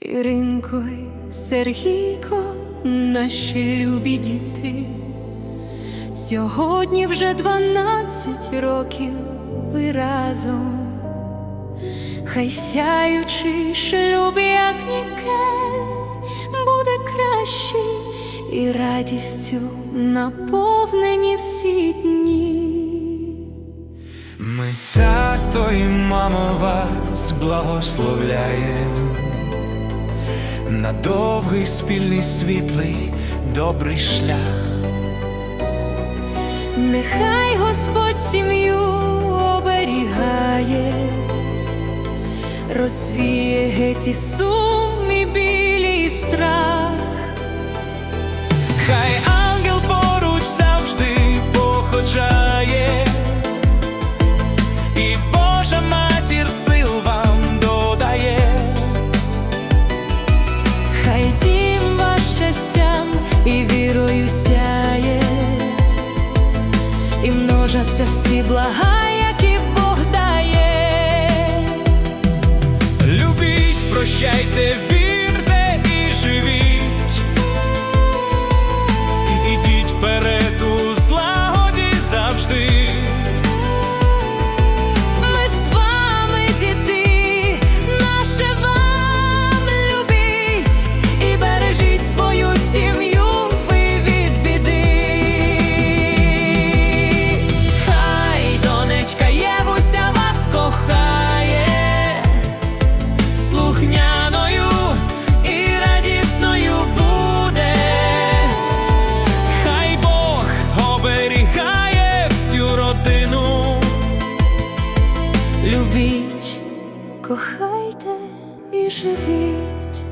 Іринко й Сергійко, наші любі діти, сьогодні вже дванадцять років ви разом, хай сяючий шлюб, як ніке, буде кращий і радістю наповнені всі дні. Ми тато і мамо вас благословляєм на довгий спільний світлий добрий шлях. Нехай Господь сім'ю оберігає, розвіє геть і сум, і білі і страх. Хай множаться всі блага, які Бог дає. Любіть, прощайте, Любіть, кохайте і живіть.